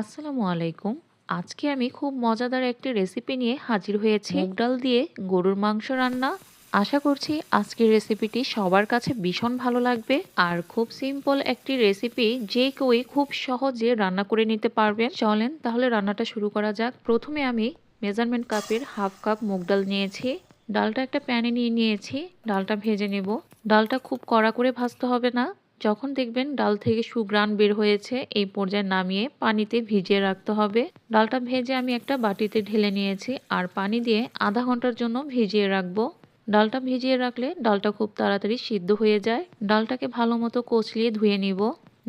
আসসালামু আলাইকুম। আজকে আমি খুব মজাদার একটি রেসিপি নিয়ে হাজির হয়েছি। মুগ ডাল দিয়ে গরুর মাংস রান্না। আশা করছি আজকের রেসিপিটি সবার কাছে ভীষণ ভালো লাগবে আর খুব সিম্পল একটি রেসিপি যে কেউই খুব সহজে রান্না করে নিতে পারবেন। চলেন তাহলে রান্নাটা শুরু করা যাক। প্রথমে আমি মেজারমেন্ট কাপের হাফ কাপ মুগ ডাল নিয়েছি। ডালটা একটা প্যানে নিয়ে নিয়েছি। ডালটা ভেজে নেব। ডালটা খুব কড়া করে ভাজতে হবে না। যখন দেখবেন ডাল থেকে সুগ্রান বের হয়েছে, এই পর্যায়ে নামিয়ে পানিতে ভিজিয়ে রাখতে হবে। ডালটা ভেজে আমি একটা বাটিতে ঢেলে নিয়েছি আর পানি দিয়ে আধা ঘণ্টার জন্য ভিজিয়ে রাখব। ডালটা ভিজিয়ে রাখলে ডালটা খুব তাড়াতাড়ি সিদ্ধ হয়ে যায়। ডালটাকে ভালো মতো কচলিয়ে ধুয়ে নিব।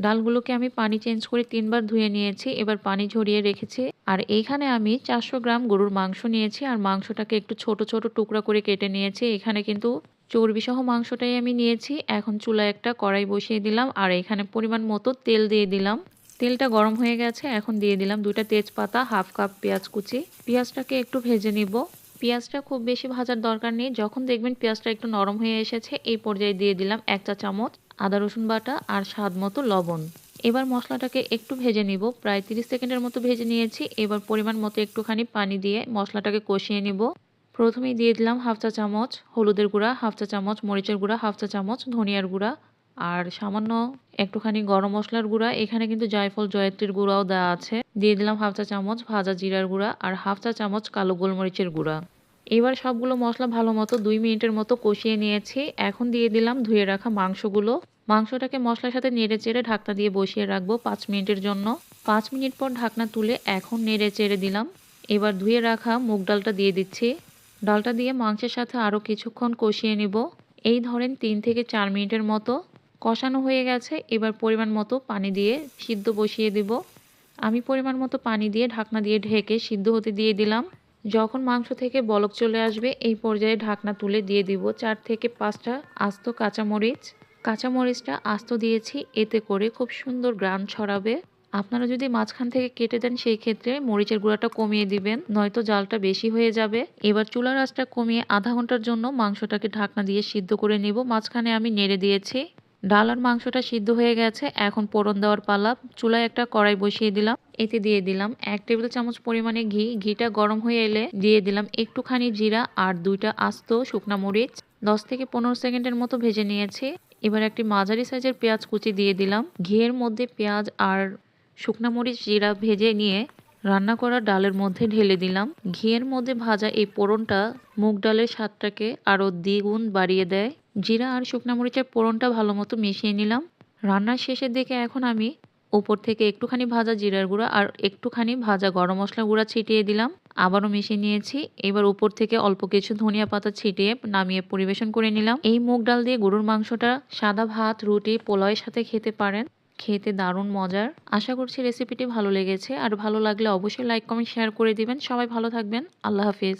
ডালগুলোকে আমি পানি চেঞ্জ করে তিনবার ধুয়ে নিয়েছি, এবার পানি ঝরিয়ে রেখেছি। আর এইখানে আমি চারশো গ্রাম গরুর মাংস নিয়েছি, আর মাংসটাকে একটু ছোট ছোট টুকরা করে কেটে নিয়েছি। এখানে কিন্তু চর্বি সহ মাংসটাই আমি নিয়েছি। এখন চুলায় একটা কড়াই বসিয়ে দিলাম আর এখানে পরিমাণ মতো তেল দিয়ে দিলাম। তেলটা গরম হয়ে গেছে, এখন দিয়ে দিলাম দুইটা তেজপাতা, হাফ কাপ পেঁয়াজ কুচি। পেঁয়াজটাকে একটু ভেজে নিব। পেঁয়াজটা খুব বেশি ভাজার দরকার নেই, যখন দেখবেন পেঁয়াজটা একটু নরম হয়ে এসেছে, এই পর্যায়ে দিয়ে দিলাম এক চা চামচ আদা, রসুন বাটা আর স্বাদ মতো লবণ। এবার মশলাটাকে একটু ভেজে নিব, প্রায় তিরিশ সেকেন্ডের মতো ভেজে নিয়েছি। এবার পরিমাণ মতো একটুখানি পানি দিয়ে মশলাটাকে কষিয়ে নিব। প্রথমেই দিয়ে দিলাম হাফ চা চামচ হলুদের গুঁড়া, হাফ চা চামচ মরিচের গুঁড়া, হাফ চা চামচ ধনিয়ার গুঁড়া আর সামান্য একটুখানি গরম মশলার গুঁড়া। এখানে কিন্তু জয়ফল, জয়ত্রীর গুঁড়াও দেওয়া আছে। দিয়ে দিলাম হাফ চা চামচ ভাজা জিরার গুঁড়া আর হাফ চা চামচ কালো গোলমরিচের গুঁড়া। এবার সবগুলো মশলা ভালো মতো দুই মিনিটের মতো কষিয়ে নিয়েছি। এখন দিয়ে দিলাম ধুয়ে রাখা মাংসগুলো। মাংসটাকে মশলার সাথে নেড়ে চেড়ে ঢাকনা দিয়ে বসিয়ে রাখব পাঁচ মিনিটের জন্য। পাঁচ মিনিট পর ঢাকনা তুলে এখন নেড়ে চেড়ে দিলাম। এবার ধুয়ে রাখা মুগ ডালটা দিয়ে দিচ্ছি। ডালটা দিয়ে মাংসের সাথে আরও কিছুক্ষণ কষিয়ে নিব। এই ধরেন তিন থেকে চার মিনিটের মতো। কষানো হয়ে গেছে, এবার পরিমাণ মতো পানি দিয়ে সিদ্ধ বসিয়ে দিব। আমি পরিমাণ মতো পানি দিয়ে ঢাকনা দিয়ে ঢেকে সিদ্ধ হতে দিয়ে দিলাম। যখন মাংস থেকে বলক চলে আসবে, এই পর্যায়ে ঢাকনা তুলে দিয়ে দিব চার থেকে পাঁচটা আস্ত কাঁচামরিচ। কাঁচামরিচটা আস্ত দিয়েছি, এতে করে খুব সুন্দর গ্রান ছড়াবে। আপনারা যদি মাঝখান থেকে কেটে দেন, সেই ক্ষেত্রে মরিচের গুঁড়াটা কমিয়ে দিবেন, নয়তো জালটা বেশি হয়ে যাবে। এবার চুলার আঁচটা কমিয়ে আধা ঘণ্টার জন্য মাংসটাকে ঢাকনা দিয়ে সিদ্ধ করে নেব। মাঝখানে আমি নেড়ে দিয়েছি। ডাল আর মাংসটা সিদ্ধ হয়ে গেছে, এখন পোড়ন দেওয়ার পালা। চুলায় একটা কড়াই বসিয়ে দিলাম, এতে দিয়ে দিলাম এক টেবিল চামচ পরিমাণে ঘি। ঘিটা গরম হয়ে এলে দিয়ে দিলাম একটুখানি জিরা আর দুইটা আস্ত শুকনা মরিচ। দশ থেকে পনেরো সেকেন্ডের মতো ভেজে নিয়েছি। এবার একটি মাঝারি সাইজের পেঁয়াজ কুচি দিয়ে দিলাম। ঘিয়ের মধ্যে পেঁয়াজ আর শুকনা মরিচ, জিরা ভেজে নিয়ে রান্না করা ডালের মধ্যে ঢেলে দিলাম। ঘিয়ের মধ্যে ভাজা এই পোড়নটা মুগ ডালের স্বাদটাকে আরও দ্বিগুণ বাড়িয়ে দেয়। জিরা আর শুকনা মরিচের পোড়নটা ভালো মতো মিশিয়ে নিলাম। রান্নার শেষের দিকে এখন আমি উপর থেকে একটুখানি ভাজা জিরার গুঁড়া আর একটুখানি ভাজা গরম মশলা গুঁড়া ছিটিয়ে দিলাম। আবারও মিশিয়ে নিয়েছি। এবার উপর থেকে অল্প কিছু ধনিয়া পাতা ছিটিয়ে নামিয়ে পরিবেশন করে নিলাম। এই মুগ ডাল দিয়ে গরুর মাংসটা সাদা ভাত, রুটি, পোলাওয়ের সাথে খেতে পারেন। খেতে দারুণ মজার। আশা করছি রেসিপিটি ভালো লেগেছে। আর ভালো লাগলে অবশ্যই লাইক কমেন্ট শেয়ার করে দিবেন। সবাই ভালো থাকবেন। আল্লাহ হাফিজ।